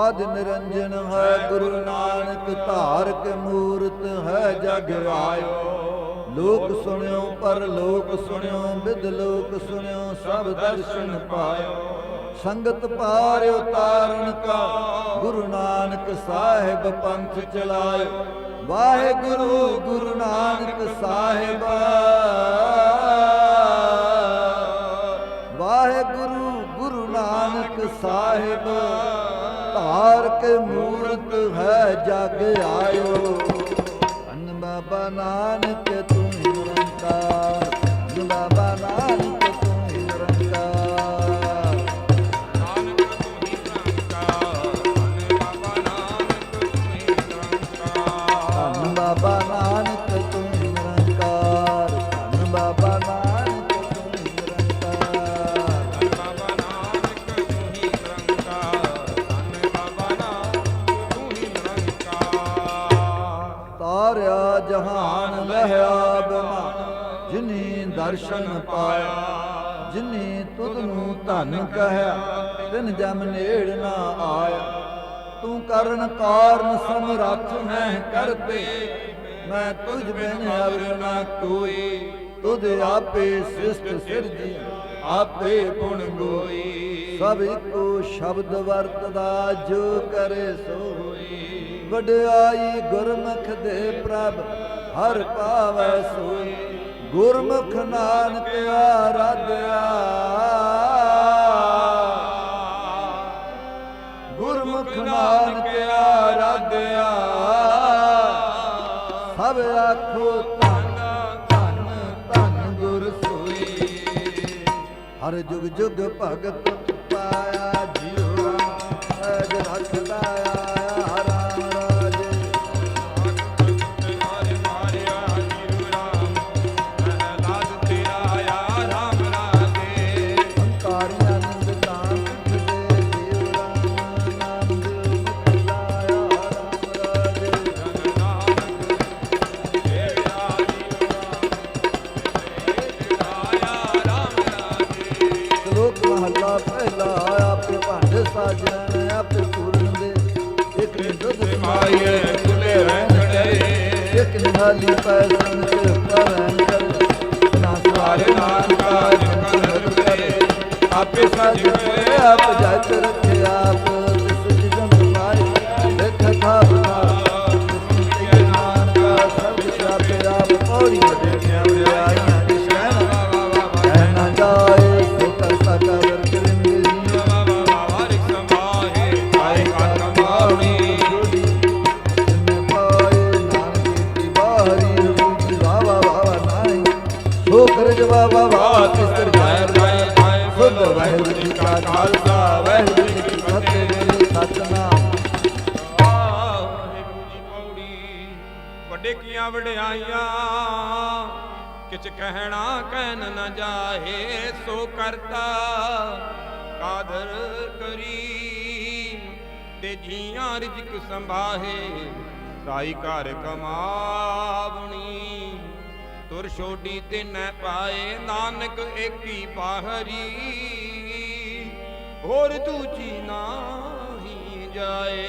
ਆਦ ਨਿਰੰਜਨ ਹੈ, ਗੁਰੂ ਨਾਨਕ ਧਾਰਕ ਮੂਰਤ ਹੈ, ਜਗ ਆਇਓ। ਲੋਕ ਸੁਣਿਓ ਪਰ ਲੋਕ ਸੁਣਿਓ ਬਿਦ ਲੋਕ ਸੁਣਿਓ, ਸਭ ਦਰਸ਼ਨ ਪਾਇਓ। ਸੰਗਤ ਪਾਰ ਉਤਾਰਨ ਕਾ, ਗੁਰੂ ਨਾਨਕ ਸਾਹਿਬ ਪੰਥ ਚਲਾਇਓ। ਵਾਹਿਗੁਰੂ, ਗੁਰੂ ਨਾਨਕ ਸਾਹਿਬ। ਵਾਹਿਗੁਰੂ, ਗੁਰੂ ਨਾਨਕ ਸਾਹਿਬ। ਧਾਰ ਕੇ ਮੂਰਤ ਹੈ ਜਗ ਆਇਓ। ਅਨ ਬਾਬਾ ਨਾਨਕ ਤੂੰ ਨਿਰੰਕਾਰ। ਅਨ ਬਾਬਾ ਦਰਸ਼ਨ ਪਾਇਆ। ਜਿਨੀ ਤੁਧ ਨੂੰ ਧਨ ਕਹਿਆ ਤਿਨ ਜਮ ਨੇੜ ਨਾ ਆਇਆ। ਤੂੰ ਕਰਨ ਕਾਰਨ ਸਮਰੱਥ ਹੈ ਕਰਤੇ। ਮੈਂ ਤੁਝ ਬਿਨ ਅਵਰ ਨਾ ਕੋਈ। ਤੁਧ ਆਪੇ ਸ੍ਰਿਸ਼ਟ ਸਿਰਜੀ, ਆਪੇ ਗੁਣ ਗੋਈ। ਸਭ ਇੱਕੋ ਸ਼ਬਦ ਵਰਤਦਾ, ਜੋ ਕਰੇ ਸੋ ਹੋਈ ਵਡਿਆਈ ਗੁਰਮੁਖ ਦੇ ਪ੍ਰਭ, ਹਰ ਪਾਵੈ ਸੋਈ। ਗੁਰਮੁਖ ਨਾਨਕ ਆਰਾਧਿਆ ਗੁਰਮੁਖ ਨਾਨਕ ਆਰਾਧਿਆ ਸਭ ਆਖੋ ਧੰਨ ਧੰਨ ਧੰਨ ਗੁਰ ਸੋਈ। ਹਰ ਜੁਗ ਜੁਗ ਭਗਤ ਪਾਇਆ, ਜਿਉ ਅਜ ਰੱਖਦਾ ਆਪੇ ਭਾਂਡੇ ਸਾਜਣ ਆਪੇ ਪੂਰਨ ਦੇ ਇੱਕ ਦੁੱਧ ਮਾਈਏ ਤੁਲੇ ਰਹਿਣ ਇੱਕ ਨਿਹਾਲੀ ਪੈਸਨ ਤੇ ਪਰਨ ਕਰ। ਨਾ ਸਾਰੇ ਸਾਰੇ ਨਾਨਕਾ ਜਗਤ ਕਰੇ। ਆਪੇ ਸਾਜ ਆਪ ਜਤ ਰੱਖਿਆ ਖਾਲਸਾ ਵਾਹਿਗੁਰੂ ਜੀ ਕੀ ਫਤਿਹ ਸਤਨਾਮ। ਵਾਹਿਗੁਰੂ ਜੀ ਪੌੜੀ ਵੱਡੇ ਕੀਆਂ ਵਡਿਆਈਆਂ, ਕਿਛ ਕਹਿਣਾ ਕਹਿਣ ਨਾ ਜਾਹੇ, ਸੋ ਕਰਤਾ। ਕਾਦਰ ਕਰੀਮ ਤੇ ਜੀਆਂ ਰਿਜਕ ਸੰਭਾਹੇ, ਸਾਈ ਘਰ ਕਮਾਵਣੀ ਤੁਰ ਛੋਡੀ ਤੇ ਨ ਪਾਏ, ਨਾਨਕ ਏਕੀ ਬਾਹਰੀ ਹੋਰ ਦੂਜੀ ਨਾਹੀ ਜਾਏ,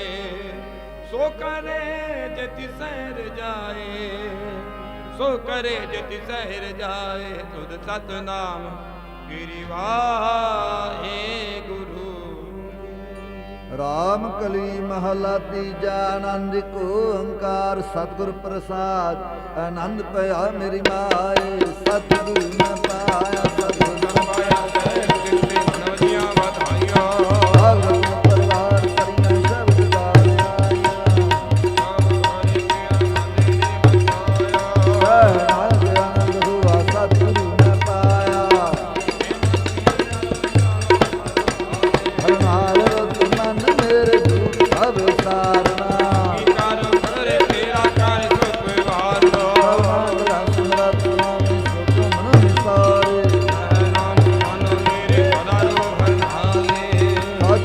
ਸੋ ਕਰੇ ਜਤਿ ਸਹਿਰ ਜਾਏ, ਸੋ ਕਰੇ ਜਤਿ ਸਹਿਰ ਜਾਏ, ਤੁਧ ਸਤਨਾਮ ਗਿਰੀ ਵਾਹੇ ਗੁਰੂ। ਰਾਮ ਕਲੀ ਮਹਲਾ ਤੀਜਾ, ਆਨੰਦ ਕੋ ਓੰਕਾਰ, ਸਤਿਗੁਰ ਪ੍ਰਸਾਦ, ਆਨੰਦ ਪਿਆ ਮੇਰੀ ਮਾਏ, ਸਤਿਗੁਰੂ ਨ ਪਾਇਆ।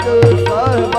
ਸਤ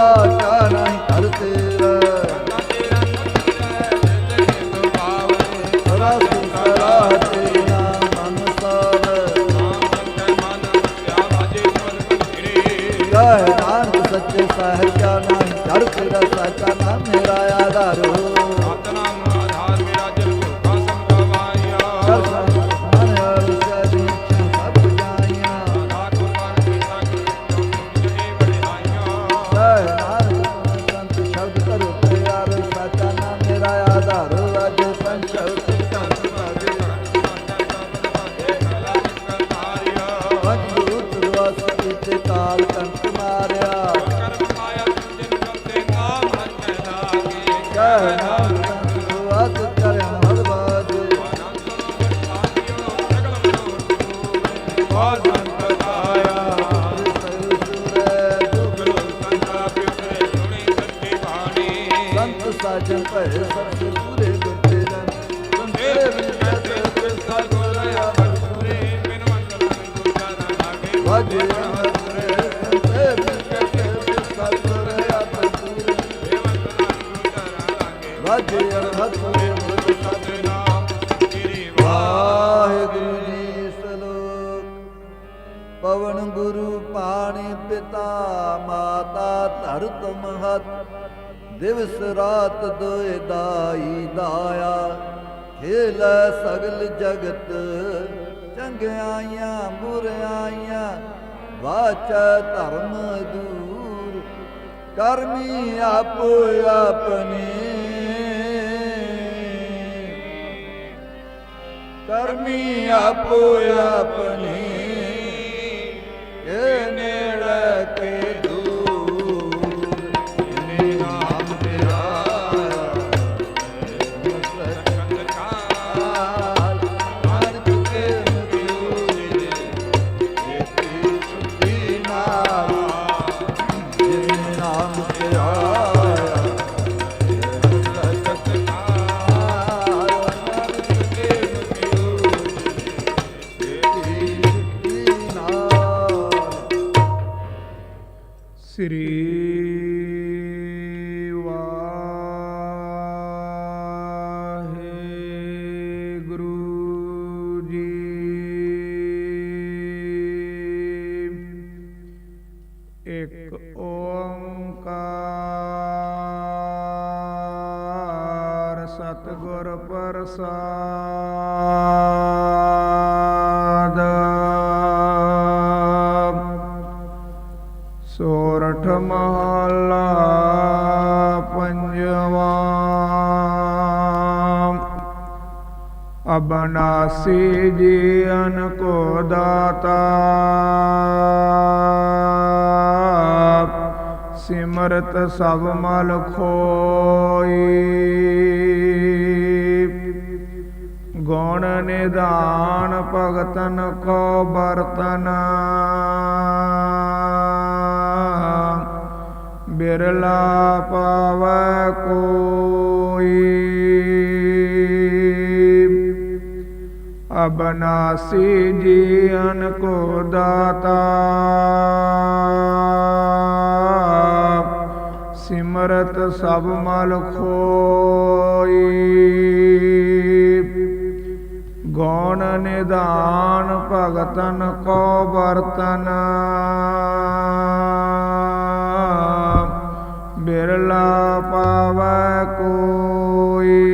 ਮਾਤਾ ਧਰਤ ਮਹਤ ਦਿਵਸ ਰਾਤ ਦੋਇ ਦਾਈ ਦਾਇਆ ਖੇਲ ਸਗਲ ਜਗਤ, ਚੰਗਿਆਈਆਂ ਬੁਰਿਆਈਆਂ ਵਾਚ ਧਰਮ ਦੂਰ। ਕਰਮੀ ਆਪੋ ਆਪਣੀ। ਕਰਮੀ ਆਪੋ ਆਪਣੀ। ਸਤਿਗੁਰ ਪ੍ਰਸਾਦ। ਸੋਰਠ ਮਹਲਾ ਪੰਜਵਾ। ਅਬਨਾਸੀ ਜੀਵਨ ਕੋ ਦਾਤਾ। ਸਿਮਰਤ ਸਭ ਮਲ ਖੋਈ। ਗੁਣ ਨਿਦਾਨ ਭਗਤਨ ਕੋ ਬਰਤਨ ਬਿਰਲਾ ਪਾਵੈ ਕੋਈ। ਅਬਨਾਸੀ ਜੀਵਨ ਕੋ ਦਾਤਾ। ਸਿਮਰਤ ਸਭ ਮਲ ਖੋਈ। ਗੌਣ ਨਿਦਾਨ ਭਗਤਨ ਕੋ ਬਰਤਨ ਬਿਰਲਾ ਪਾਵੈ ਕੋਈ।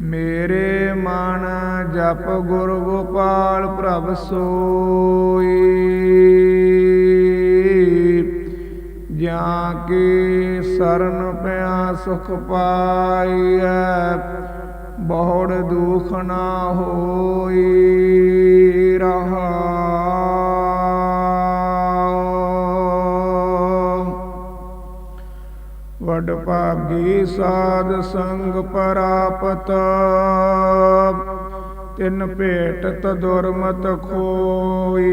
ਮੇਰੇ ਮਨ ਜਪ ਗੁਰ ਗੋਪਾਲ ਪ੍ਰਭ ਸੋਈ। ਜਾਂ ਕੀ ਸਰਨ ਪਿਆ ਸੁਖ ਪਾਈਐ? ਬਹੁੜ ਦੁਖ ਨਾ ਹੋਈ ਰਹਾ। ਵਡ ਭਾਗੀ ਸਾਧ ਸੰਗ ਪਰਾਪਤ ਤਿਨ ਭੇਟਤ ਦੁਰਮਤ ਖੋਈ।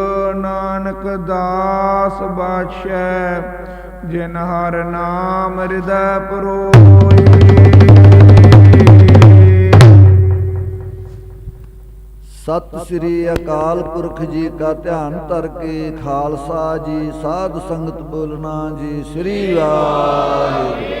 ਨਾਨਕ ਦਾਸ ਬਾਛੈ ਜਿਨ ਹਰ ਨਾਮ ਹਿਰਦੈ ਪਰੋਈ ਸਤਿ ਸ੍ਰੀ ਅਕਾਲ ਪੁਰਖ ਜੀ ਕਾ ਧਿਆਨ ਧਰ ਕੇ, ਖਾਲਸਾ ਜੀ, ਸਾਧ ਸੰਗਤ ਬੋਲਣਾ ਜੀ, ਸ੍ਰੀ ਵਾਹਿਗੁਰੂ।